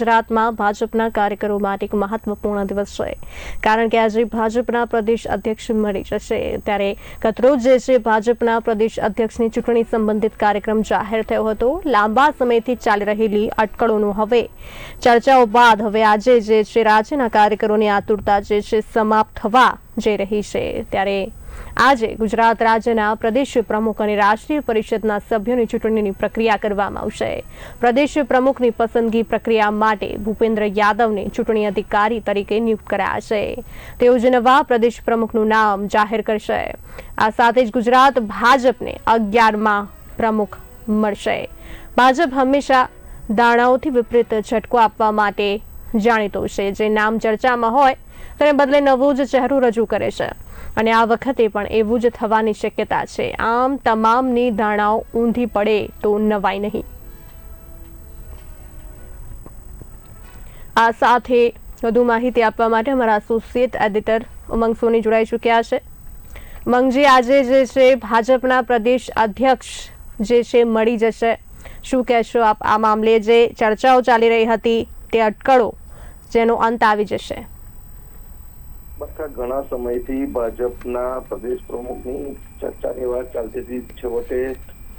ગુજરાતમાં ભાજપના કાર્યકરો માટે એક મહત્વપૂર્ણ દિવસ છે. કારણ કે આજે ભાજપના પ્રદેશ અધ્યક્ષ મળી જશે. ત્યારે ગતરોજ જે છે ભાજપના પ્રદેશ અધ્યક્ષની ચૂંટણી સંબંધિત કાર્યક્રમ જાહેર થયો હતો. લાંબા સમયથી ચાલી રહેલી અટકળોનું હવે ચર્ચાઓ બાદ હવે આજે જે છે રાજ્યના કાર્યકરોની આતુરતા જે છે સમાપ્ત થવા જઈ રહી છે. ત્યારે આજે ગુજરાત રાજ્યના પ્રદેશ પ્રમુખ અને રાષ્ટ્રીય પરિષદના સભ્યોની ચૂંટણીની પ્રક્રિયા કરવામાં આવશે. પ્રદેશ પ્રમુખની પસંદગી પ્રક્રિયા માટે ભૂપેન્દ્ર યાદવને ચૂંટણી અધિકારી તરીકે નિયુક્ત કરાયા છે. તેઓ જ નવા પ્રદેશ પ્રમુખનું નામ જાહેર કરશે. આ સાથે જ ગુજરાત ભાજપને અગિયારમાં પ્રમુખ મળશે. ભાજપ હંમેશા દાણાઓથી વિપરીત ઝટકો આપવા માટે જાણીતો છે. જે નામ ચર્ચામાં હોય તેને બદલે નવું જ ચહેરો રજૂ કરે છે. અને આ વખતે પણ એવું જ થવાની શક્યતા છે. આમ તમામની ધારણાઓ ઊંધી પડે તો નવાય નહીં. આ સાથે વધુ માહિતી આપવા માટે અમારા એસોસિએટ એડિટર ઉમંગ સોની જોડાઈ ચૂક્યા છે. ઉમંગજી, આજે જે છે ભાજપના પ્રદેશ અધ્યક્ષ જે છે મળી જશે. શું કહેશો આપ? આ મામલે જે ચર્ચાઓ ચાલી રહી હતી તે અટકળો જેનો અંત આવી જશે. બકા ઘણા સમયથી ભાજપના પ્રદેશ પ્રમુખની ચર્ચાની વાત ચાલતી હતી. છેવટે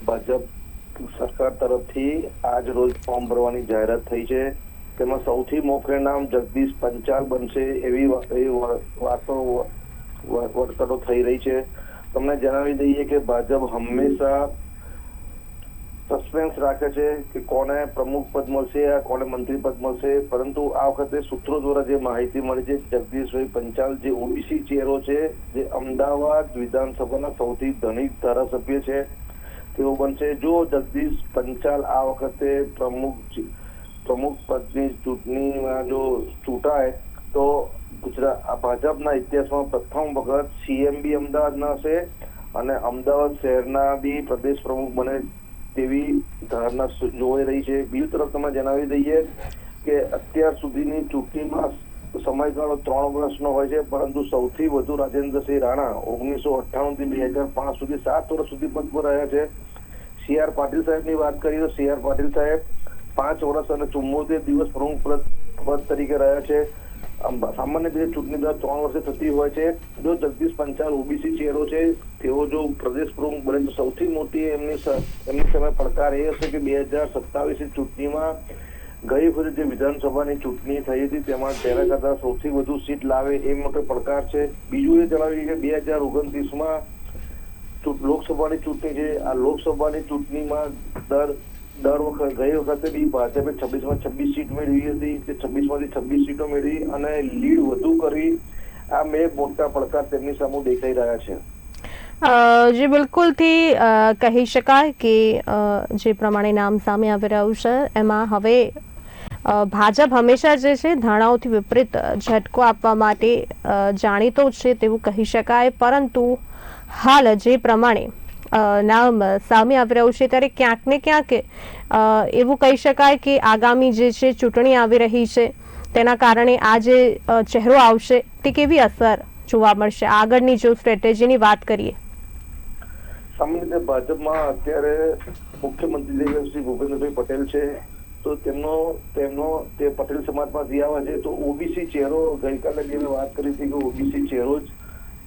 ભાજપ સરકાર તરફથી આજ રોજ ફોર્મ ભરવાની જાહેરાત થઈ છે. તેમાં સૌથી મોખરે નામ જગદીશ પંચાલ બનશે એવી વાતો વ- થઈ રહી છે. તમને જણાવી દઈએ કે ભાજપ હંમેશા સસ્પેન્સ રાખે છે કે કોને પ્રમુખ પદ મળશે કોને મંત્રી પદ મળશે? પરંતુ આ વખતે સૂત્રો દ્વારા જે માહિતી મળી છે, જગદીશભાઈ પંચાલ, જે ઓબીસી ચેરો છે, જે અમદાવાદ વિધાનસભાના સૌથી ધનિક ધારાસભ્ય છે, તેઓ બનશે. જો જગદીશ પંચાલ આ વખતે પ્રમુખ પ્રમુખ પદની ચૂંટણીમાં જો ચૂંટાય, તો ગુજરાત ભાજપના ઇતિહાસમાં પ્રથમ વખત સીએમ બી અમદાવાદના હશે અને અમદાવાદ શહેરના બી પ્રદેશ પ્રમુખ બને તેવી ધારણા જોવાઈ રહી છે. બીજી તરફ તમે જણાવી દઈએ કે અત્યાર સુધીની ચૂંટણીમાં સમયગાળો ત્રણ વર્ષનો હોય છે, પરંતુ સૌથી વધુ રાજેન્દ્રસિંહ રાણા ઓગણીસો અઠ્ઠાણું થી બે હજાર પાંચ સુધી સાત વર્ષ સુધી પદ પર રહ્યા છે. સી આર પાટીલ સાહેબની વાત કરીએ તો સી આર પાટીલ સાહેબ પાંચ વર્ષ અને ચુમ્મોતેર દિવસ પ્રમુખ પદ તરીકે રહ્યા છે. સામાન્ય રીતે ચૂંટણી દર ત્રણ વર્ષે થતી હોય છે. જો જગદીશ પંચાલ ઓબીસી ચહેરો છે. તેઓ જો પ્રદેશ પ્રમુખ બને તો સૌથી મોટી એમની એમની સામે પડકાર એ હશે કે બે હજાર સત્તાવીસ ચૂંટણીમાં ગઈ વખતે જે વિધાનસભાની ચૂંટણી થઈ હતી, તેમાં તેના કરતા સૌથી વધુ સીટ લાવે એ મોટો પડકાર છે. બીજું એ જણાવ્યું કે બે હજાર ઓગણત્રીસમાં લોકસભાની ચૂંટણી છે. આ લોકસભાની ચૂંટણીમાં દર દર વખત ગઈ વખતે બી ભાજપે છવ્વીસમાં છવ્વીસ સીટ મેળવી હતી તે છવ્વીસમાંથી છવ્વીસ સીટો મેળવી અને લીડ વધુ કરી. આ બે મોટા પડકાર તેમની સામે દેખાઈ રહ્યા છે. જે બિલકુલથી કહી શકાય કે જે પ્રમાણે નામ સામે આવી રહ્યું છે, એમાં હવે ભાજપ હંમેશા જે છે ધારણાઓથી વિપરીત ઝટકો આપવા માટે જાણીતો છે તેવું કહી શકાય. પરંતુ હાલ જે પ્રમાણે નામ સામે આવી છે, ત્યારે ક્યાંક ને ક્યાંક એવું કહી શકાય કે આગામી જે છે, ચૂંટણી આવી રહી છે, તેના કારણે આ જે ચહેરો આવશે, તે કેવી અસર જોવા મળશે? આગળની જો સ્ટ્રેટેજીની વાત કરીએ. સામાન્ય ભાજપમાં અત્યારે મુખ્યમંત્રી જે ભૂપેન્દ્રભાઈ પટેલ છે, તો તેમનો તેમનો, તે પટેલ સમાજમાંથી આવે છે, તો ઓબીસી ચહેરો ગઈકાલે જે વાત કરી હતી કે ઓબીસી ચહેરો જ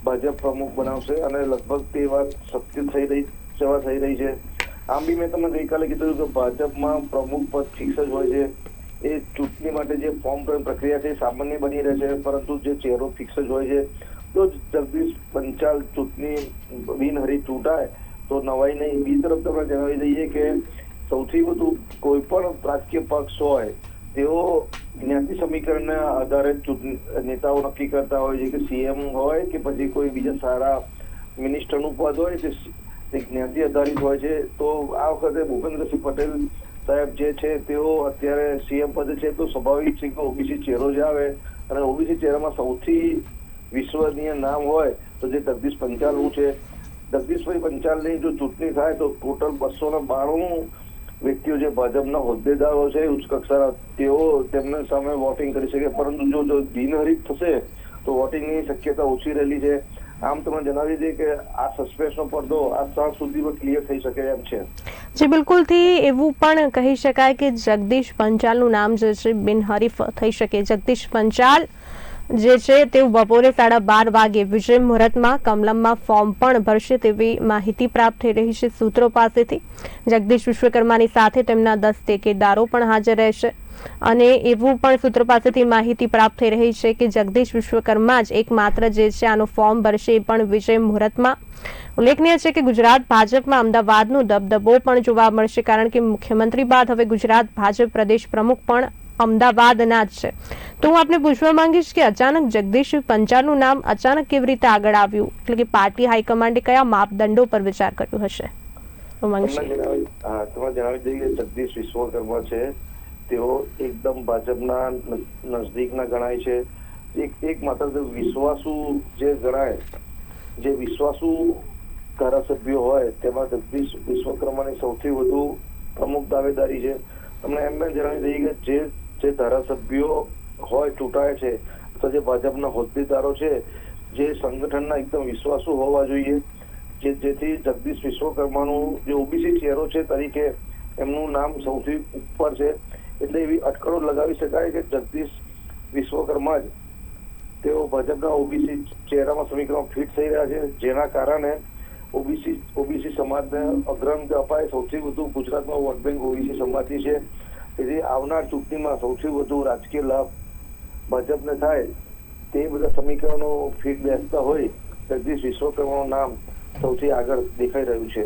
ભાજપ પ્રમુખ બનાવશે અને લગભગ તે વાત સત્ય થઈ રહી, સેવા થઈ રહી છે. આમ બી મેં તમને ગઈકાલે કીધું કે ભાજપમાં પ્રમુખ પદ ફિક્સ જ હોય છે. એ ચૂંટણી માટે જે ફોર્મ પ્રક્રિયા છે સામાન્ય બની રહે છે પરંતુ જે ચહેરો ફિક્સ જ હોય છે. તો જગદીશ પંચાલ ચૂંટણી બિનહરી ચૂંટાય, તો નવાઈ નહીં. બીજી તરફ તમને જણાવી દઈએ કે સૌથી વધુ કોઈ પણ રાજકીય પક્ષ હોય તેઓ જ્ઞાતિ સમીકરણના આધારે નેતાઓ નક્કી કરતા હોય છે કે સીએમ હોય કે પછી કોઈ બીજા સારા મિનિસ્ટરનું પદ હોય તે જ્ઞાતિ આધારિત હોય છે. તો આ વખતે ભૂપેન્દ્રસિંહ પટેલ સાહેબ જે છે તેઓ અત્યારે સીએમ પદે છે તો સ્વાભાવિક છે કે ઓબીસી ચહેરો જ આવે અને ઓબીસી ચહેરામાં સૌથી વિશ્વનીય નામ હોય તો જે જગદીશ પંચાલનું છે. જગદીશભાઈ પંચાલની જો ચૂંટણી થાય તો ટોટલ બસો ને બાણું વ્યક્તિઓ જે ભાજપના હોદ્દેદારો છે, ઉચ્ચ કક્ષાના તેઓ તેમના સામે વોટિંગ કરી શકે. પરંતુ જો બિનહરીફ થશે, તો વોટિંગની શક્યતા ઓછી રહેલી છે. આમ તમે જણાવી દઈએ કે આ સસ્પેન્સનો પડદો આ સાંજ સુધીમાં ક્લિયર થઈ શકે એમ છે. જે, બિલકુલથી એવું પણ કહી શકાય કે જગદીશ પંચાલનું નામ જે છે બિનહરીફ થઈ શકે. જગદીશ પંચાલ જે છે તેઓ બપોરે સાડા બાર વાગે વિજય મુહૂર્તમાં કમલમમાં ફોર્મ પણ ભરશે તેવી માહિતી પ્રાપ્ત થઈ રહી છે સૂત્રો પાસેથી. જગદીશ વિશ્વકર્માની સાથે તેમના દસ ટેકેદારો પણ હાજર રહેશે. અને એવું પણ સૂત્રો પાસેથી માહિતી પ્રાપ્ત થઈ રહી છે કે જગદીશ વિશ્વકર્મા જ એકમાત્ર જે છે આનું ફોર્મ ભરશે એ પણ વિજય મુહૂર્તમાં. ઉલ્લેખનીય છે કે ગુજરાત ભાજપમાં અમદાવાદનો દબદબો પણ જોવા મળશે કારણ કે મુખ્યમંત્રી બાદ હવે ગુજરાત ભાજપ પ્રદેશ પ્રમુખ પણ અમદાવાદના જ છે. તો હું આપને પૂછવા માંગીશ કે અચાનક જગદીશ પંચાલનું નામ અચાનક કેવી રીતે આગળ આવ્યું? એટલે કે પાર્ટી હાઈકમાન્ડે કયા માપદંડો પર વિચાર કર્યો હશે? જણાવી દઈએ કે જગદીશ વિશ્વકર્મા છે. તેઓ એકદમ ભાજપના નજદીકના ગણાય છે. એક એક માત્ર વિશ્વાસુ જે ગણાય જે વિશ્વાસુ ધારાસભ્યો હોય તેમાં જગદીશ વિશ્વકર્માની સૌથી વધુ પ્રમુખ દાવેદારી છે. તમને એમ પણ જણાવી દઈએ કે જે જે ધારાસભ્યો હોય, ચૂંટાય છે, અથવા જે ભાજપના હોદ્દેદારો છે, જે સંગઠનના એકદમ વિશ્વાસુ હોવા જોઈએ, જે જેથી જગદીશ વિશ્વકર્માનું જે ઓબીસી ચહેરો છે તરીકે એમનું નામ સૌથી ઉપર છે, એટલે એવી અટકળો લગાવી શકાય કે જગદીશ વિશ્વકર્મા જ તેઓ ભાજપના ઓબીસી ચહેરામાં સમીકરણ ફિટ થઈ રહ્યા છે, જેના કારણે ઓબીસી ઓબીસી સમાજને અગ્રંથ અપાય સૌથી વધુ ગુજરાતમાં વોટ બેંક ઓબીસી સમાજની છે. તેથી આવનાર ચૂંટણીમાં સૌથી વધુ રાજકીય લાભ ભાજપને થાય તે બધા સમીકરણો ફીટ બેસતા હોય જગદીશ વિશ્વકર્માનું નામ સૌથી આગળ દેખાઈ રહ્યું છે.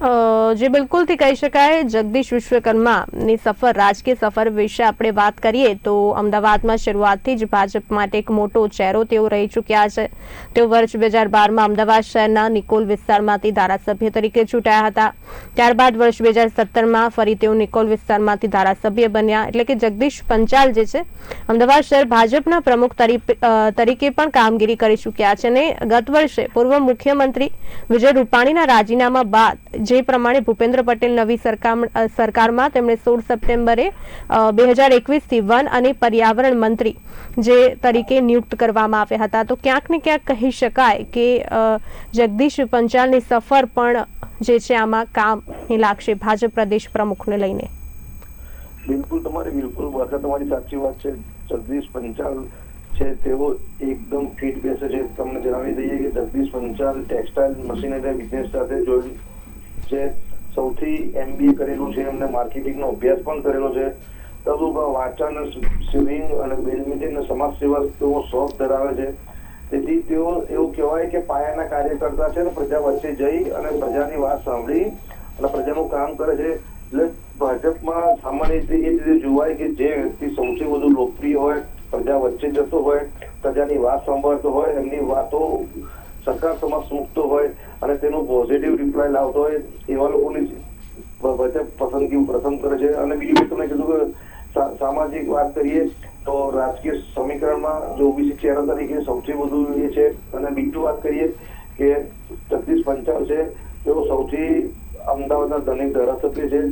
જે બિલકુલથી કહી શકાય જગદીશ વિશ્વકર્માની સફર, રાજકીય સફર વિશે આપણે વાત કરીએ તો અમદાવાદમાં શરૂઆતથી જ ભાજપ માટે એક મોટો ચહેરો તેઓ રહી ચૂક્યા છે. તેઓ વર્ષ બે હજાર બારમાં અમદાવાદ શહેરના નિકોલ વિસ્તારમાંથી ધારાસભ્ય તરીકે ચૂંટાયા હતા. ત્યારબાદ વર્ષ બે હજાર સત્તરમાં ફરી તેઓ નિકોલ વિસ્તારમાંથી ધારાસભ્ય બન્યા. એટલે કે જગદીશ પંચાલ જે છે, અમદાવાદ શહેર ભાજપના પ્રમુખ તરીકે પણ કામગીરી કરી ચૂક્યા છે. અને ગત વર્ષે પૂર્વ મુખ્યમંત્રી વિજય રૂપાણીના રાજીનામા બાદ જે પ્રમાણે ભૂપેન્દ્ર પટેલ નવી સરકારમાં તેમણે સોળ સપ્ટેમ્બરે બે હજાર એકવીસથી વન અને પર્યાવરણ મંત્રી જે તરીકે નિયુક્ત કરવામાં આવ્યા હતા. તો ક્યાંક ને ક્યાંક કહી શકાય કે જગદીશ પંચાલની સફર પણ જે છે આમાં કામ લાગશે ભાજપ પ્રદેશ પ્રમુખને લઈને. બિલકુલ તમારી, બિલકુલ વાત તમારી સાચી વાત છે. જગદીશ પંચાલ છે તેઓ એકદમ ફિટ બેસે છે. તમને જણાવી દઈએ કે Jagdish Panchal textile machinery business સાથે જોઈ છે. સૌથી એમબીએ કરેલું છે, એમને માર્કેટિંગનો અભ્યાસ પણ કરેલો છે. તદુપરાંત વાંચન, સ્વિમિંગ અને બેડમિન્ટન સમાજ સેવા તેઓ શોખ ધરાવે છે. તેથી તેઓ એવું કહેવાય કે પાયાના કાર્યકર્તા છે અને પ્રજા વચ્ચે જઈ અને પ્રજાની વાત સાંભળી અને પ્રજાનું કામ કરે છે. એટલે ભાજપમાં સામાન્ય રીતે એ રીતે જોવાય કે જે વ્યક્તિ સૌથી વધુ લોકપ્રિય હોય, પ્રજા વચ્ચે જતો હોય, પ્રજાની વાત સાંભળતો હોય, એમની વાતો સરકાર સમક્ષ મૂકતો હોય અને તેનો પોઝિટિવ રિપ્લાય લાવતો હોય એવા લોકોની પસંદગી પ્રથમ કરે છે. અને બીજું મેં તમને કીધું કે સામાજિક વાત કરીએ તો રાજકીય સમીકરણમાં જો ઓબીસી ચહેરા તરીકે સૌથી વધુ એ છે. અને બીજું વાત કરીએ કે જગદીશ પંચાલ છે, તેઓ સૌથી અમદાવાદના ધનિક ધારાસભ્ય છે.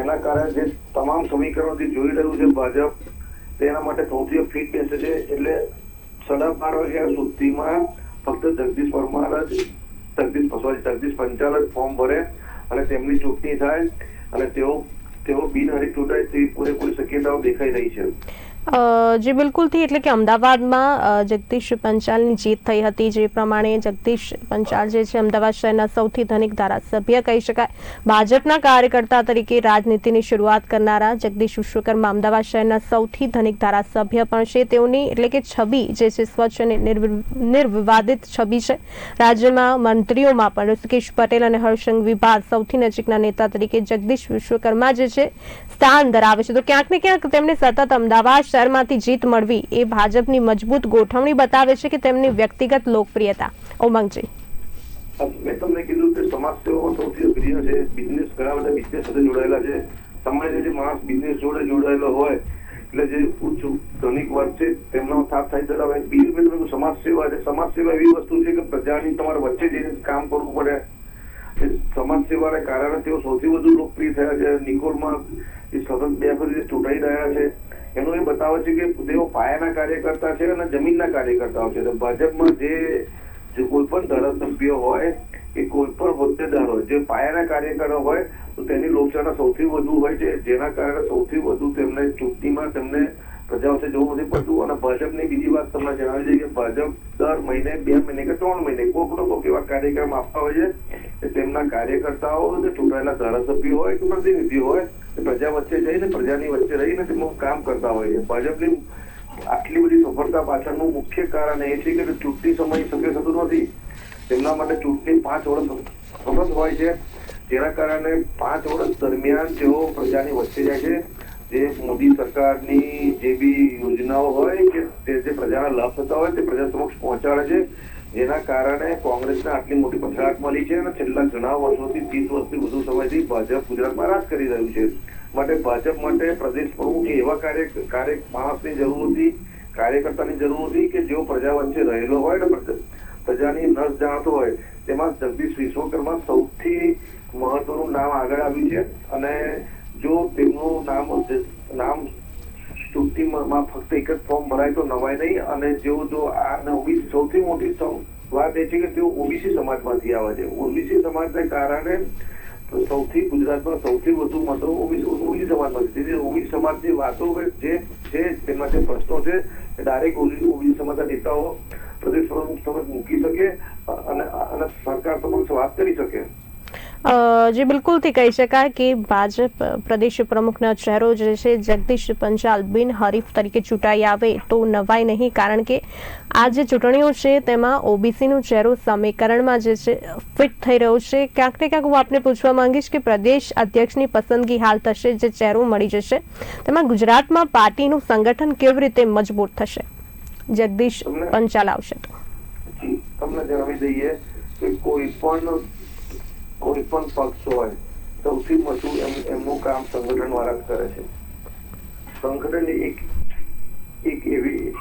એના કારણે જે તમામ સમીકરણોથી જોઈ રહ્યું છે ભાજપ, તેના માટે સૌથી ફિટ બેસે છે. એટલે સાડા બાર વાગ્યા સુધીમાં ફક્ત જગદીશ પરમાર જ, જગદીશ સોરી, જગદીશ પંચાલ જ ફોર્મ ભરે અને તેમની ચૂંટણી થાય અને તેઓ તેઓ બિનહરીફ ચૂંટાય તેવી પૂરેપૂરી શક્યતાઓ દેખાઈ રહી છે. જે બિલકુલથી એટલે કે અમદાવાદમાં જગદીશ પંચાલની જીત થઈ હતી. જે પ્રમાણે જગદીશ પંચાલ જે છે, અમદાવાદ શહેરના સૌથી ધનિક ધારાસભ્ય કહી શકાય. ભાજપના કાર્યકર્તા તરીકે રાજનીતિની શરૂઆત કરનારા જગદીશ વિશ્વકર્મા અમદાવાદ શહેરના સૌથી ધનિક ધારાસભ્ય પણ છે. તેઓની એટલે કે છબી જે છે, સ્વચ્છ અને નિર્વિ- નિર્વિવાદિત છબી છે. રાજ્યમાં મંત્રીઓમાં પણ ઋષિકેશ પટેલ અને હર્ષંગ વિભાગ સૌથી નજીકના નેતા તરીકે જગદીશ વિશ્વકર્મા જે છે, સ્થાન ધરાવે છે. તો ક્યાંક ને ક્યાંક તેમને સતત અમદાવાદ શહેરમાંથી જીત મળવી એ ભાજપની મજબૂત ગોઠવણી બતાવે છે કે તેમની વ્યક્તિગત લોકપ્રિયતા. ઉમંગજી. મેં તમને કીધું કે સમાજ સેવામાં સૌથી અગ્રણી છે બિઝનેસ ઘણા બધા બિઝનેસ સાથે જોડાયેલા છે. સામાન્ય રીતે માણસ બિઝનેસ જોડે જોડાયેલો હોય, એટલે જે ઉચ્ચ ધનિક વર્ગ છે, તેમનો થાપ થાય ધરાવે. બીજું મેં તમને કીધું સમાજ સેવા છે. સમાજ સેવા એવી વસ્તુ છે કે પ્રજાની તમારે વચ્ચે જઈને કામ કરવું પડે. એ સમાજ સેવાને કારણે તેઓ સૌથી વધુ લોકપ્રિય થયા છે. નિકોલમાં એ સતત બે ફરી ચૂંટાઈ રહ્યા છે. એ છે કે તેઓ પાયાના કાર્યકર્તા છે અને જમીનના કાર્યકર્તાઓ છે. ભાજપમાં જે કોઈ પણ ધારાસભ્ય હોય, કે કોઈ પણ હોદ્દેદાર હોય, જે પાયાના કાર્યકરો હોય, તો તેની લોકશાળા સૌથી વધુ હોય છે. જેના કારણે સૌથી વધુ તેમને ચૂંટણીમાં તેમને પ્રજા વચ્ચે જવું નથી પડતું અને ભાજપની બીજી વાત તમને જણાવી દઈએ કે ભાજપ દર મહિને બે મહિને કે ત્રણ મહિને કોક ને કોઈક એવા કાર્યક્રમ આપતા હોય છે કે તેમના કાર્યકર્તાઓ જે ચૂંટાયેલા ધારાસભ્યો હોય કે પ્રતિનિધિ હોય એ પ્રજા વચ્ચે જઈને પ્રજાની વચ્ચે રહીને તેમનું કામ કરતા હોય છે ભાજપની આટલી બધી સફળતા પાછળનું મુખ્ય કારણ એ છે કે ચૂંટણી સમય શક્ય થતું નથી તેમના માટે ચૂંટણી પાંચ વર્ષ સતત હોય છે જેના કારણે પાંચ વર્ષ દરમિયાન તેઓ પ્રજાની વચ્ચે જાય છે જે મોદી સરકારની જે બી યોજનાઓ હોય કે તે જે પ્રજાના લાભ થતા હોય તે પ્રજા સમક્ષ પહોંચાડે છે જેના કારણે કોંગ્રેસને આટલી મોટી પછાડાટ મળી છે અને છેલ્લા ઘણા વર્ષોથી ત્રીસ વર્ષથી વધુ સમયથી ભાજપ ગુજરાતમાં રાજ કરી રહ્યું છે. માટે ભાજપ માટે પ્રદેશ પ્રમુખ એવા કાર્ય કાર્ય માણસની જરૂર હતી, કાર્યકર્તાની જરૂર હતી કે જેઓ પ્રજા વચ્ચે રહેલો હોય ને પ્રજાની નસ જાણતો હોય. તેમાં જગદીશ વિશ્વકર્મા સૌથી મહત્વનું નામ આગળ આવ્યું છે અને જો તેમનું નામ નામ ચૂંટણીમાં ફક્ત એક જ ફોર્મ ભરાય તો નવાય નહીં. અને જેઓ જો આ ઓબીસી સૌથી મોટી વાત એ છે કે તેઓ ઓબીસી સમાજમાંથી આવે છે. ઓબીસી સમાજને કારણે સૌથી ગુજરાતમાં સૌથી વધુ મતો ઓબીસી ઓબીસી સમાજમાંથી તેથી ઓબીસી સમાજની વાતો જે છે તેમાં જે પ્રશ્નો છે, એ ડાયરેક્ટ ઓબીસી સમાજના નેતાઓ પ્રદેશ પ્રમુખ સમક્ષ મૂકી શકે અને સરકાર સમક્ષ વાત કરી શકે. જે બિલકુલથી કહી શકાય કે ભાજપ પ્રદેશ પ્રમુખના ચહેરો જે છે જગદીશ પંચાલ બિન હરીફ તરીકે ચૂંટાઈ આવે તો નવાય નહીં કારણ કે આ જે ચૂંટણીઓ છે તેમાં ઓબીસીનું ચહેરો સમીકરણમાં જે છે ફિટ થઈ રહ્યો છે. ક્યાંક ને ક્યાંક હું આપને પૂછવા માંગીશ કે પ્રદેશ અધ્યક્ષની પસંદગી હાલ થશે જે ચહેરો મળી જશે તેમાં ગુજરાતમાં પાર્ટીનું સંગઠન કેવી રીતે મજબૂત થશે? જગદીશ પંચાલ આવશે. તો તમને જણાવી દઈએ કે કોઈ પણ કોઈ પણ પક્ષ હોય, સૌથી મોટું એમ- એમનું કામ સંગઠન વાળા કરે છે. સંગઠન એક એક એવી,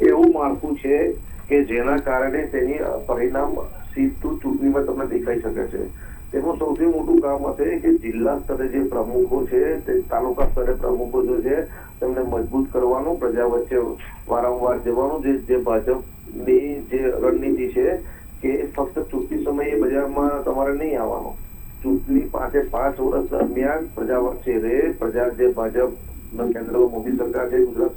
એવું માળખું છે કે જેના કારણે તેની પરિણામ સીધું ચૂંટણીમાં તમને દેખાઈ શકે છે. તેમાં સૌથી મોટું કામ હશે કે જિલ્લા સ્તરે જે પ્રમુખો છે, તે તાલુકા સ્તરે પ્રમુખો જે છે, તેમને મજબૂત કરવાનું, પ્રજા વચ્ચે વારંવાર જવાનું, જે જે ભાજપની જે રણનીતિ છે કે ફક્ત ચૂંટણી સમયે બજારમાં તમારે નહીં આવવાનું. ચૂંટણી પાસે પાંચ વર્ષ દરમિયાન પ્રજા વચ્ચે રહે. પ્રજા જે ભાજપ કેન્દ્રમાં મોદી સરકાર છે, ગુજરાત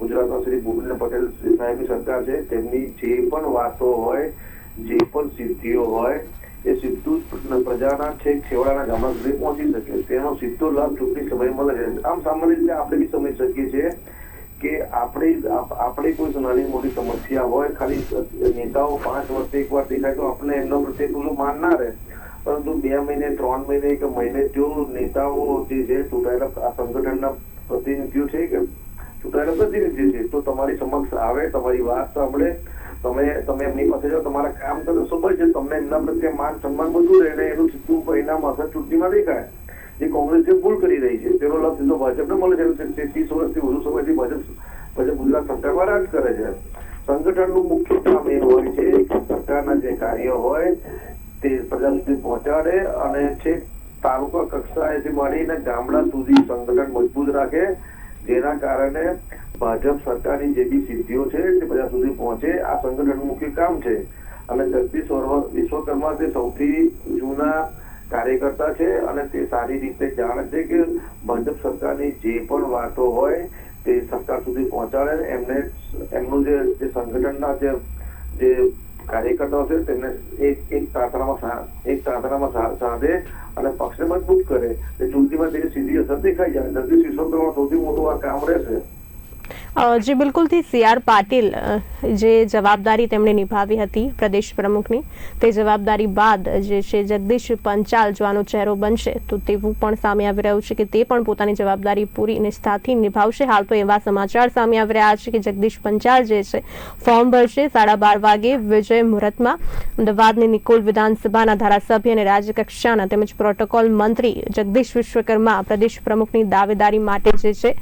ગુજરાતમાં શ્રી ભૂપેન્દ્ર પટેલ સાહેબની સરકાર છે, તેમની જે પણ વાતો હોય, જે પણ સિદ્ધિઓ હોય, એ સીધું પ્રજાના છેક છેવાડાના ગામડા સુધી પહોંચી શકે. તેનો સીધો લાભ ચૂંટણી સમય મળે છે આમ સામાન્ય રીતે આપણે બી સમજી શકીએ છીએ કે આપણે આપણે કોઈ નાની મોટી સમસ્યા હોય, ખાલી નેતાઓ પાંચ વર્ષે એકવાર દેખાય તો આપણે એમના પ્રત્યે પેલું માન ના રહે. પરંતુ બે મહિને, ત્રણ મહિને કે મહિને જો નેતાઓ જે છે, ચૂંટાયેલા આ સંગઠનના પ્રતિનિધિઓ છે કે ચૂંટાયેલા પ્રતિનિધિ છે, તો તમારી સમક્ષ આવે, તમારી વાત સાંભળે. તમે તમે એમની પાસે જાઓ, તમારા કામ કરો. શું છે તમને એમના પ્રત્યે માન સન્માન બધું રહે એનું સીધું પરિણામ અસર ચૂંટણીમાં દેખાય. જે કોંગ્રેસ જે ભૂલ કરી રહી છે, તેનો લાભ સીધો ભાજપને મળે છે. ત્રીસ વર્ષથી વધુ સમયથી ભાજપ ભાજપ ગુજરાત સરકારમાં રાજ કરે છે. સંગઠનનું મુખ્ય કામ એ હોય છે કે સરકારના જે કાર્ય હોય, તે પ્રજા સુધી પહોંચાડે અને છેક તાલુકા કક્ષાએથી માંડીને ગામડા સુધી સંગઠન મજબૂત રાખે, જેના કારણે ભાજપ સરકારની જે બી સિદ્ધિઓ છે તે પ્રજા સુધી પહોંચે. આ સંગઠનનું મુખ્ય કામ છે. અને જગદીશ વિશ્વકર્મા તે સૌથી જૂના કાર્યકર્તા છે અને તે સારી રીતે જાણે છે કે ભાજપ સરકારની જે પણ વાતો હોય તે સરકાર સુધી પહોંચાડે એમને એમનું જે સંગઠનના જે જે કાર્યકર્તાઓ છે તેમને એક એક તાતરામાં એક તાતરામાં સાધે અને પક્ષને મજબૂત કરે. ચૂંટણીમાં તેની સીધી અસર દેખાઈ જાય. જગદીશ વિશ્વકર્મા સૌથી મોટું આ કામ રહેશે. જે, બિલકુલથી સી આર પાટીલ જે જવાબદારી તેમણે નિભાવી હતી પ્રદેશ પ્રમુખની, તે જવાબદારી બાદ જે છે જગદીશ પંચાલ જો આનો ચહેરો બનશે, તો તેવું પણ સામે આવી રહ્યું છે કે તે પણ પોતાની જવાબદારી પૂરી નિષ્ઠાથી નિભાવશે. હાલ તો એવા સમાચાર સામે આવી રહ્યા છે કે જગદીશ પંચાલ જે છે, ફોર્મ ભરશે સાડા બાર વાગે વિજય મુહૂર્તમાં અમદાવાદની નિકોલ વિધાનસભાના ધારાસભ્ય અને રાજ્યકક્ષાના તેમજ પ્રોટોકોલ મંત્રી જગદીશ વિશ્વકર્મા પ્રદેશ પ્રમુખની દાવેદારી માટે જે છે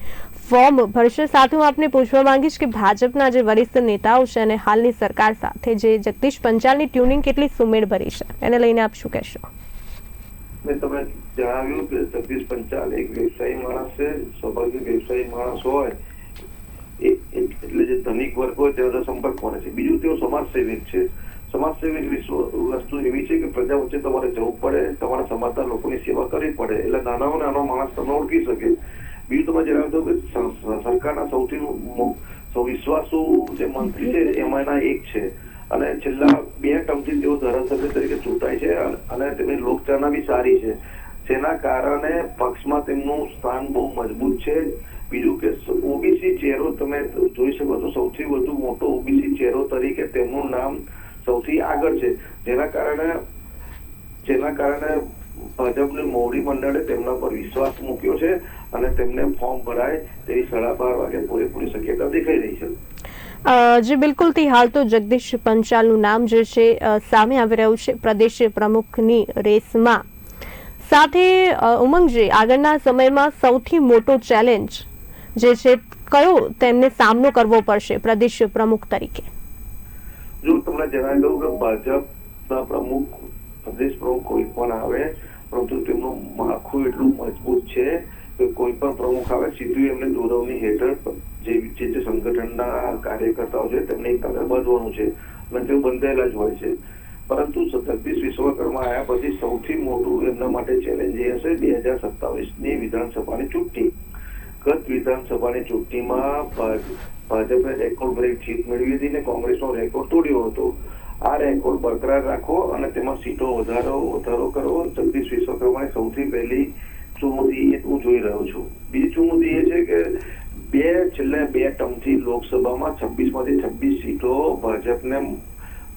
ફોર્મ ભરશે સાથે હું આપને પૂછવા માંગીશ કે ભાજપના જે વરિષ્ઠ નેતાઓ છે અને હાલની સરકાર સાથે જે જગદીશ પંચાલની ટ્યુનિંગ કેટલી સુમેળ ભરી છે? એને લઈને આપ શું કહેશો? મેં તમને જણાવ્યું કે જગદીશ પંચાલ એક વ્યવસાયી માણસ છે, સ્વાભાવિક વ્યવસાયી માણસ હોય એટલે જે ધનિક વર્ગ હોય તેનો સંપર્ક કોને છે? બીજું તેઓ સમાજ સેવક છે. સમાજસેવી વિશ્વ વસ્તુ એવી છે કે પ્રજા વચ્ચે તમારે જવું પડે, તમારા સમાજના લોકોની સેવા કરવી પડે. એટલે નાનામાં નાનો માણસ તમને ઓળખી શકે. બીજું જણાવ્યું હતું કે સરકારના સૌથી વિશ્વાસુ જે મંત્રી છે એમાંના એક છે. અને છેલ્લા બે ટર્મથી તેઓ ધારાસભ્ય તરીકે ચૂંટાય છે અને- તેમની લોકચાહના બી સારી છે. જેના કારણે પક્ષમાં તેમનું સ્થાન બહુ મજબૂત છે. બીજું કે ઓબીસી ચહેરો તમે જોઈ શકો છો, સૌથી વધુ મોટો ઓબીસી ચહેરો તરીકે તેમનું નામ સૌથી આગળ છે. જેના કારણે જેના કારણે ભાજપની મોવડી મંડળે તેમના પર વિશ્વાસ મૂક્યો છે અને તેમને ફોર્મ ભરાય તેવી સાડા બાર વાગે પૂરેપૂરી શક્યતા દેખાઈ રહી છે. જે બિલકુલ બિલકુલથી હાલ તો જગદીશ પંચાલનું નામ જે છે સામે આવી રહ્યું છે પ્રદેશ પ્રમુખની રેસમાં. સાથે ઉમંગજી આગળના સમયમાં સૌથી મોટો ચેલેન્જ જે છે કયો તેમને સામનો કરવો પડશે પ્રદેશ પ્રમુખ તરીકે? જો તમને જણાવી દઉં કે ભાજપના પ્રમુખ પ્રદેશ પ્રમુખ કોઈ પણ આવે, પરંતુ તેમનું માળખું એટલું મજબૂત છે કે કોઈ પણ પ્રમુખ આવે, સીધું એમને દોરવણી હેઠળ જે જે સંગઠનના કાર્યકર્તાઓ છે તેમને એક આગળ બાંધવાનું છે અને તેઓ બંધાયેલા જ હોય છે. પરંતુ જગદીશ વિશ્વકર્મા આવ્યા પછી સૌથી મોટું એમના માટે ચેલેન્જ એ હશે બે હજાર સત્તાવીસની વિધાનસભાની ચૂંટણી. ગત વિધાનસભાની ચૂંટણીમાં ભાજ- ભાજપે રેકોર્ડ બ્રેક જીત મેળવી હતી ને કોંગ્રેસનો રેકોર્ડ તોડ્યો હતો. આ રેકોર્ડ બરકરાર રાખો અને તેમાં સીટો વધારો વધારો કરવો જગદીશ વિશ્વકર્માની સૌથી પહેલી ચુમુદી એ હું જોઈ રહ્યો છું. બીજી ચુમુદી એ છે કે બે, છેલ્લા બે ટર્મથી લોકસભામાં છવ્વીસમાંથી છવ્વીસ સીટો ભાજપને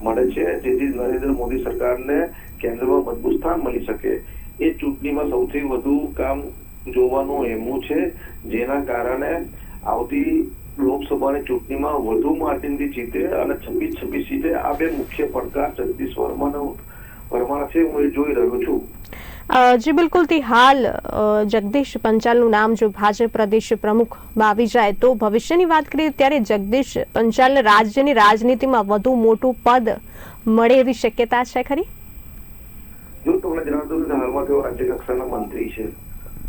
મળે છે. જેથી નરેન્દ્ર મોદી સરકારને કેન્દ્રમાં મજબૂત સ્થાન મળી શકે. એ ચૂંટણીમાં સૌથી વધુ કામ જોવાનું એમનું છે, જેના કારણે આવતી લોકસભાની ચૂંટણીમાં વધુ માર્જિનથી જીતે અને છવ્વીસ છવ્વીસ સીટે આ બે મુખ્ય પડકાર જગદીશ વર્માનો વર્માના છે હું એ જોઈ રહ્યો છું. જી બિલકુલથી હાલ જગદીશ પંચાલનું નામ જો ભાજપ પ્રદેશ પ્રમુખ આવી જાય તો ભવિષ્યની વાત કરીએ ત્યારે જગદીશ પંચાલને રાજ્યની રાજનીતિમાં વધુ મોટું પદ મળે એવી શક્યતા છે ખરી? જો તમને જણાવતું હાલમાં તેઓ રાજ્ય કક્ષાના મંત્રી છે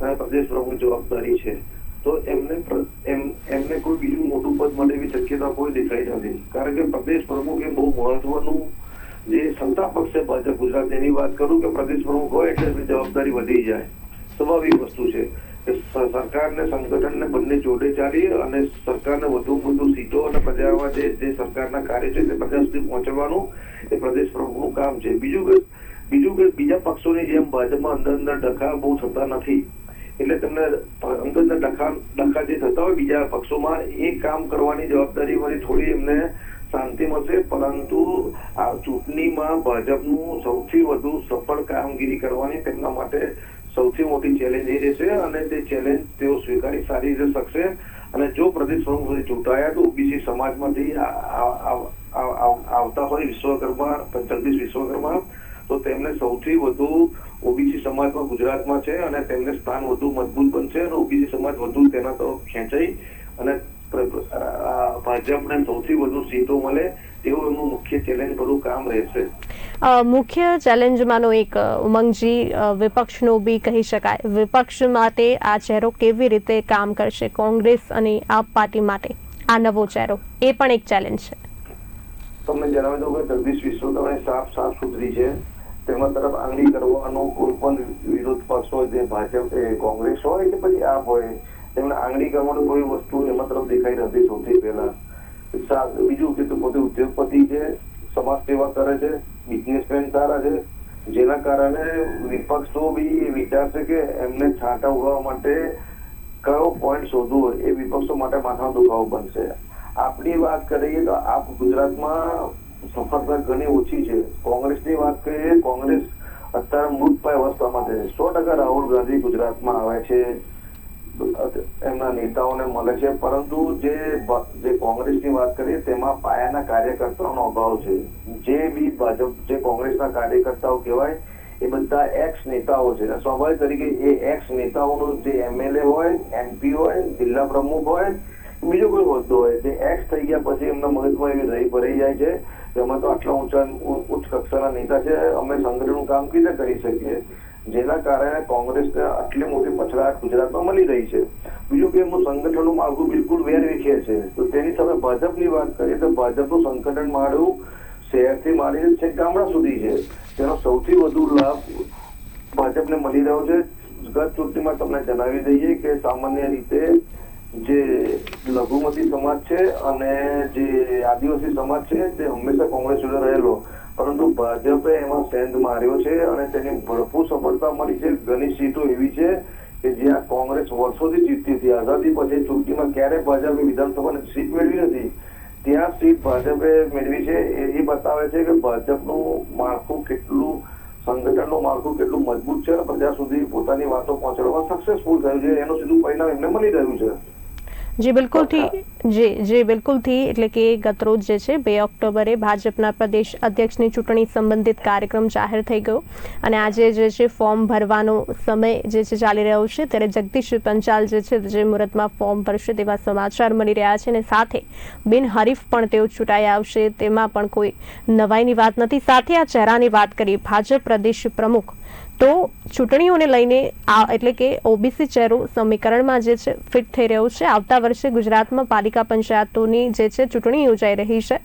અને પ્રદેશ પ્રમુખ જવાબદારી છે. તો એમને એમને કોઈ બીજું મોટું પદ મળે એવી શક્યતા કોઈ દેખાઈ નથી. કારણ કે પ્રદેશ પ્રમુખ એ બહુ મહત્વનું જે સત્તા પક્ષે ભાજપ ગુજરાત, એની વાત કરું કે પ્રદેશ પ્રમુખ હોય એટલે જવાબદારી વધી જાય. સ્વાભાવિક વસ્તુ છે સરકારને સંગઠનને બંને જોડે ચાલી અને સરકારને વધુ વધુ સીટો અને પ્રજામાં જે જે સરકારના કાર્ય છે તે પ્રજા સુધી પહોંચવાનું એ પ્રદેશ પ્રમુખનું કામ છે. બીજું કે બીજું કે બીજા પક્ષોની જેમ ભાજપમાં અંદર અંદર ડખા બહુ થતા નથી. એટલે તમને અંદર ડખા ડખા જે થતા હોય, બીજા પક્ષોમાં એ કામ કરવાની જવાબદારી વળી થોડી એમને શાંતિ મળશે. પરંતુ આ ચૂંટણીમાં ભાજપનું સૌથી વધુ સફળ કામગીરી કરવાની તેમના માટે સૌથી મોટી ચેલેન્જ એ રહેશે અને તે ચેલેન્જ તેઓ સ્વીકારી સારી રીતે શકશે. અને જો પ્રદેશ પ્રમુખ ચૂંટાયા તો ઓબીસી સમાજમાંથી આવતા હોય વિશ્વકર્મા જગદીશ વિશ્વકર્મા તો તેમને સૌથી વધુ ઓબીસી સમાજમાં ગુજરાતમાં છે અને તેમને સ્થાન વધુ મજબૂત બનશે અને ઓબીસી સમાજ વધુ તેના તરફ ખેંચાઈ અને ભાજપને સૌથી વધુ સીટો મળે મુખ્ય ચેલેન્જ ભરું ચેલેન્જમાંનો એક ઉમંગજી વિપક્ષનો બી કહી શકાય. વિપક્ષ માટે આ ચહેરો કેવી રીતે કામ કરશે કોંગ્રેસ અને આપ પાર્ટી માટે? આ નવો ચહેરો. એ પણ એક ચેલેન્જ છે. તમને જણાવી દઉં કે જગદીશ વિશ્વકર્મા સાફ સાફ સુધરી છે. તેમના તરફ આંગળી કરવાનો કોઈ પણ વિરોધ પક્ષ હોય તે ભાજપ કોંગ્રેસ હોય કે પછી આપ હોય તેમને આંગળી કરવાનું કોઈ વસ્તુ એમના તરફ દેખાઈ નથી સૌથી પહેલા. બીજું કે પોતે ઉદ્યોગપતિ છે, સમાજ સેવા કરે છે બિઝનેસમેન સારા છે, જેના કારણે વિપક્ષો બી વિચારશે કે એમને છાંટા ઉગાવવા માટે કયો પોઈન્ટ શોધવો એ વિપક્ષો માટે માથાનો દુખાવો બનશે. આપણી વાત કરીએ તો આપ ગુજરાતમાં સફળતા ઘણી ઓછી છે. કોંગ્રેસની વાત કરીએ, કોંગ્રેસ અત્યારે મૃતપાય અવસ્થામાં છે. સો ટકા રાહુલ ગાંધી ગુજરાતમાં આવે છે. એમના નેતાઓને મળે છે. પરંતુ જે જે કોંગ્રેસની વાત કરીએ, તેમાં પાયાના કાર્યકર્તાઓનો અભાવ છે. જે બી ભાજપ, જે કોંગ્રેસના કાર્યકર્તાઓ કહેવાય, એ બધા એક્સ નેતાઓ છે. સ્વાભાવિક તરીકે એ એક્સ નેતાઓનો જે એમએલએ હોય, એમપી હોય, જિલ્લા પ્રમુખ હોય બીજો કોઈ હોદ્દો હોય. તે એક્સ થઈ ગયા પછી એમના મગજમાં એવી રહી ભરાઈ જાય છે કે અમે તો આટલા ઊંચા ઉચ્ચ કક્ષાના નેતા છે, અમે સંગઠનનું કામ કેવી રીતે કરી શકીએ. જેના કારણે કોંગ્રેસને આટલી મોટી પછડાટ ગુજરાતમાં મળી રહી છે. બીજું કે એમનું સંગઠનનું માળખું બિલકુલ વેરવિખે છે. તો તેની સામે ભાજપની વાત કરીએ તો ભાજપનું સંગઠન માળખું શહેરથી માંડીને છેક ગામડા સુધી છે. તેનો સૌથી વધુ લાભ ભાજપને મળી રહ્યો છે. ગત ચૂંટણીમાં તમને જણાવી દઈએ કે સામાન્ય રીતે જે લઘુમતી સમાજ છે અને જે આદિવાસી સમાજ છે, તે હંમેશા કોંગ્રેસ જોડે રહેલો. પરંતુ ભાજપે એમાં સેન્ધ માર્યો છે અને તેની ભરપૂર સફળતા મળી છે. ઘણી સીટો એવી છે કે જ્યાં કોંગ્રેસ વર્ષોથી જીતતી હતી. આઝાદી પછી ચૂંટણીમાં ક્યારે ભાજપે વિધાનસભાની સીટ મેળવી નથી? ત્યાં સીટ ભાજપે મેળવી છે. એ બતાવે છે કે ભાજપનું માળખું કેટલું, સંગઠનનું માળખું કેટલું મજબૂત છે અને પ્રજા સુધી પોતાની વાતો પહોંચાડવામાં સક્સેસફુલ થયું છે. એનું સીધું પરિણામ એમને મળી રહ્યું છે. જી બિલકુલથી જી જી બિલકુલથી એટલે કે ગતરોજ જે છે, બે ઓક્ટોબરે ભાજપના પ્રદેશ અધ્યક્ષની ચૂંટણી સંબંધિત કાર્યક્રમ જાહેર થઈ ગયો. અને આજે જે છે, ફોર્મ ભરવાનો સમય જે છે, ચાલી રહ્યો છે. ત્યારે જગદીશ પંચાલ જે છે, જે મુહૂર્તમાં ફોર્મ ભરશે તેવા સમાચાર મળી રહ્યા છે. અને સાથે બિનહરીફ પણ તેઓ ચૂંટાઈ આવશે. તેમાં પણ કોઈ નવાઈની વાત નથી. સાથે આ ચહેરાની વાત કરીએ, ભાજપ પ્રદેશ પ્રમુખ તો ચૂંટણીઓને લઈને આ એટલે કે ઓબીસી ચહેરો સમીકરણમાં જે છે ફિટ થઈ રહ્યું છે. આવતા વર્ષે ગુજરાતમાં પાલિકા પંચાયતોની જે છે, ચૂંટણી યોજાઈ રહી છે.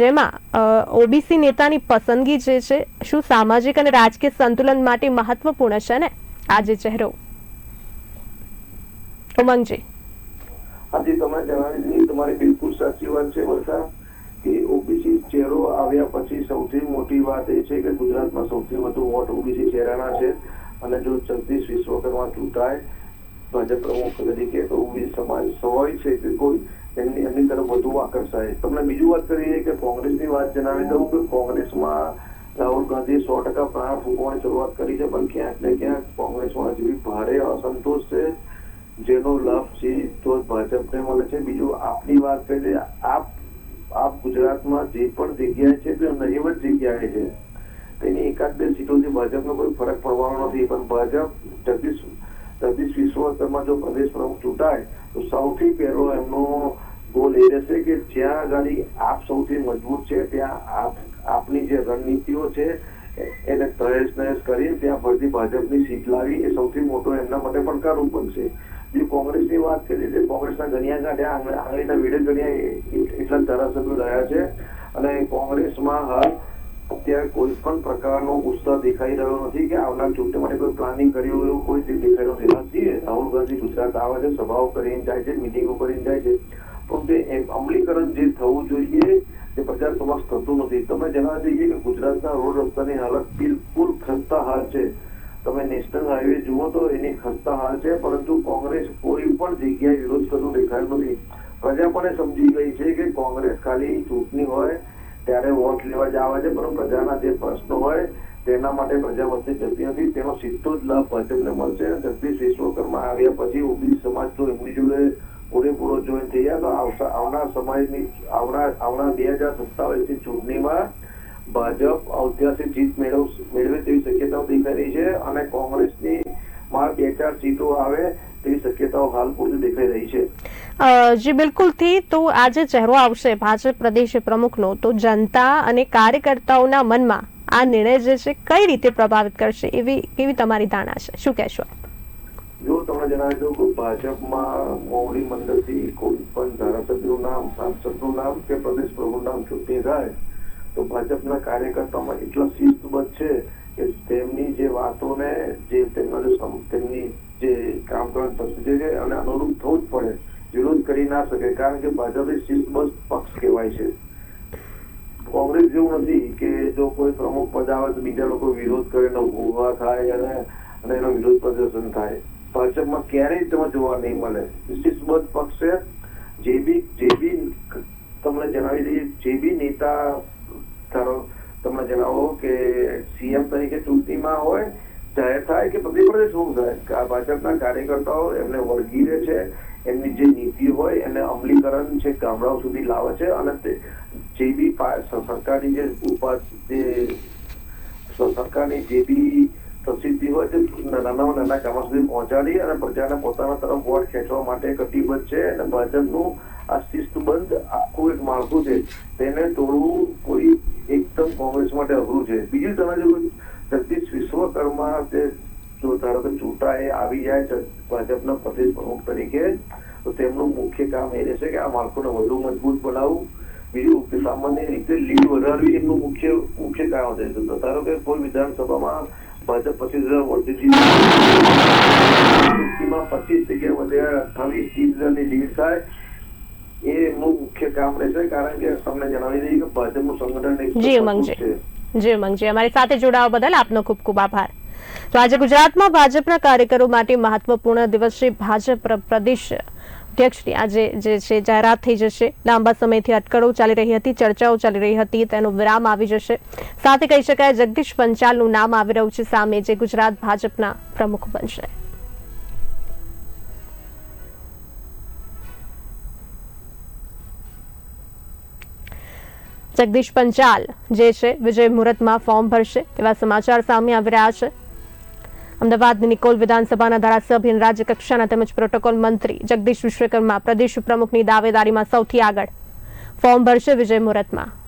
જેમાં ઓબીસી નેતાની પસંદગી જે છે, શું સામાજિક અને રાજકીય સંતુલન માટે મહત્વપૂર્ણ છે ને? આ જે ચહેરો. ઉમંગજી. હાજી તમે જણાવી દીધી તમારી બિલકુલ સાચી વાત છે વર્ષા કે ઓબીસી ચહેરો આવ્યા પછી સૌથી મોટી વાત એ છે કે ગુજરાતમાં સૌથી વધુ વોટ ઓબીસી ચહેરાના છે. અને જો જગદીશ વિશ્વકર્મા ચૂંટાય, ભાજપ પ્રમુખ તરીકે તો ઓબીસી સમાજ સ્વાભાવિક છે કે કોઈ, એમની એમની તરફ વધુ આકર્ષાય. તમને બીજું વાત કરીએ કે કોંગ્રેસની વાત જણાવી દઉં કે કોંગ્રેસમાં રાહુલ ગાંધી સો ટકા પ્રાણ ફૂંકવાની શરૂઆત કરી છે, પણ ક્યાંક ને ક્યાંક કોંગ્રેસમાં હજી ભારે અસંતોષ છે. જેનો લાભ છે તો ભાજપને મળે છે. બીજું આપની વાત કરીએ, આપ આપ ગુજરાતમાં જે પણ જગ્યાએ છે, તે નહીવત જગ્યાએ છે. તેની એકાદ બે સીટોથી ભાજપનો કોઈ ફરક પડવાનો નથી, પણ ભાજપ જગદીશ જગદીશ વિશ્વકર્મા જો પ્રદેશ પ્રમુખ ચૂંટાય, તો સૌથી પહેલો એમનો ગોલ એ રહેશે કે જ્યાં આગળ આપ સૌથી મજબૂત છે, ત્યાં આપ, આપની જે રણનીતિઓ છે, એને તહેસ નહેસ કરી ત્યાં ફરીથી ભાજપની સીટ લાવી, એ સૌથી મોટો એમના માટે પડકારરૂપ બનશે. જે કોંગ્રેસની વાત કરી છે, કોંગ્રેસના ગણ્યા આંગળી- આંગળીના વેડે ગણ્યા એટલા ધારાસભ્યો રહ્યા છે. અને કોંગ્રેસમાં હાલ અત્યારે કોઈ પણ પ્રકારનો ઉત્સાહ દેખાઈ રહ્યો નથી કે આવનાર ચૂંટણી માટે કોઈ પ્લાનિંગ કર્યું એવું કોઈ દેખાઈ રહ્યું નથી. રાહુલ ગાંધી ગુજરાત આવે છે, સભાઓ કરીને જાય છે, મિટિંગો કરીને જાય છે. પણ તે અમલીકરણ જે થવું જોઈએ, તે પ્રજા સમક્ષ થતું નથી. તમે જણાવી દઈએ કે ગુજરાતના રોડ રસ્તાની હાલત બિલકુલ ખસ્તા હાલ છે. તમે નેશનલ હાઈવે જુઓ તો એની ખસ્તા હાલ છે, પરંતુ કોંગ્રેસ કોઈ પણ જગ્યાએ વિરોધ કરતું દેખાયું નથી. પ્રજા પણ સમજી ગઈ છે કે કોંગ્રેસ ખાલી ચૂંટણી હોય, ત્યારે વોટ લેવા જ આવે છે પણ પ્રજાના જે પ્રશ્નો હોય, તેના માટે પ્રજા વચ્ચે જતી નથી. તેનો સીધો જ લાભ ભાજપને મળશે જગદીશ વિશ્વકર્મા આવ્યા પછી ઓબીસી સમાજ તો એમની જોડે પૂરેપૂરો જોઈન થઈ ગયા તો આવનાર સમાજની, આવનાર આવનાર બે હજાર સત્તાવીસની ચૂંટણીમાં ભાજપ ઐતિહાસિક જીત મેળવે તેવી શક્યતાઓ દેખાઈ રહી છે અને કોંગ્રેસની માં બે ચાર સીટો આવે તેવી શક્યતાઓ હાલ પૂરતી દેખાઈ રહી છે. અ, જી બિલકુલથી તો આ ચહેરો આવશે ભાજપ પ્રદેશ પ્રમુખનો. તો જનતા અને કાર્યકર્તાઓના મનમાં આ નિર્ણય જે છે કઈ રીતે પ્રભાવિત કરશે એવી કેવી તમારી ધારણા છે? શું કહેશો જો તમને જણાવી દઉં કે ભાજપમાં મોવડી મંડળથી કોઈ પણ ધારાસભ્યનું નામ સાંસદનું નામ કે પ્રદેશ પ્રમુખ નામ ચૂંટણી થાય તો ભાજપના કાર્યકર્તામાં એટલા શિસ્તબદ્ધ છે કે તેમની જે વાતોને જે તેમના તેમની જે કામ કરવાની સંસ્કૃતિ છે અને અનુરૂપ થવું જ પડે. વિરોધ કરી ના શકે, કારણ કે ભાજપ એ શિસ્તબદ્ધ પક્ષ કહેવાય છે. કોંગ્રેસ જેવું નથી કે જો કોઈ પ્રમુખ પદ આવે તો બીજા લોકો વિરોધ કરે, એનો ઊભા થાય અને અને એનો વિરોધ પ્રદર્શન થાય. ભાજપમાં ક્યારેય તમે જોવા નહીં મળે. શિસ્તબદ્ધ પક્ષ છે. જે બી જે બી, તમને જણાવી દઈએ, જે બી નેતા ધારો તમને જણાવો કે સીએમ તરીકે ચૂંટણીમાં હોય, જાહેર થાય કે મધ્યપ્રદેશ શું થાય? કે આ ભાજપના કાર્યકર્તાઓ એમને વળગી રહે છે, એમની જે નીતિ હોય એને અમલીકરણ છે, ગામડાઓ સુધી લાવે છે અને જે બી સરકારની જે ઉપાસ જે સરકારની જે બી પ્રસિદ્ધિ હોય તે નાનામાં નાના ગામડા સુધી પહોંચાડી અને પ્રજાને પોતાના તરફ વોટ ખેંચવા માટે કટિબદ્ધ છે અને ભાજપનું આ શિસ્તબંધ આખું એક માળખું છે. તેને તોડવું કોઈ એકદમ કોંગ્રેસ માટે અઘરું છે. બીજું તમે જો જગદીશ વિશ્વકર્મા જે જો ધારો કે ચૂંટાએ આવી જાય ભાજપના પ્રદેશ પ્રમુખ તરીકે, તો તેમનું મુખ્ય કામ એ રહેશે કે આ માળખું વધુ મજબૂત બનાવવું. બીજું સામાન્ય રીતે લીડ વધારવી એમનું મુખ્ય મુખ્ય કારણ છે તો ધારો કે કોઈ વિધાનસભામાં ભાજપ પચીસ હજાર વોટથી પચીસ જગ્યા વધે અઠ્ઠાવીસ, ત્રીસ હજારની લીડ થાય. એ એમનું મુખ્ય કામ રહેશે કારણ કે તમને જણાવી દઈએ કે ભાજપનું સંગઠન જી, ઉમંગજી. જી ઉમંગજી અમારી સાથે જોડાવા બદલ આપનો ખૂબ ખૂબ આભાર. તો આજે ગુજરાતમાં ભાજપના કાર્યકરો માટે મહત્વપૂર્ણ દિવસ છે ભાજપ પ્રદેશ અધ્યક્ષની. આજે જે છે જાહેરાત થઈ જશે. લાંબા સમયથી અટકળો ચાલી રહી હતી ચર્ચાઓ ચાલી રહી હતી તેનો વિરામ આવી જશે. સાથે કહી શકાય જગદીશ પંચાલનું નામ આવી રહ્યું છે સામે જે ગુજરાત ભાજપના પ્રમુખ બનશે. જગદીશ પંચાલ, જે છે, વિજય મુહૂર્તમાં ફોર્મ ભરશે તેવા સમાચાર સામે આવી રહ્યા છે. અમદાવાદની નિકોલ વિધાનસભાના ધારાસભ્ય રાજ્ય કક્ષાના તેમજ પ્રોટોકોલ મંત્રી જગદીશ વિશ્વકર્મા, પ્રદેશ પ્રમુખની દાવેદારીમાં સૌથી આગળ. ફોર્મ ભરશે વિજય મુહૂર્તમાં.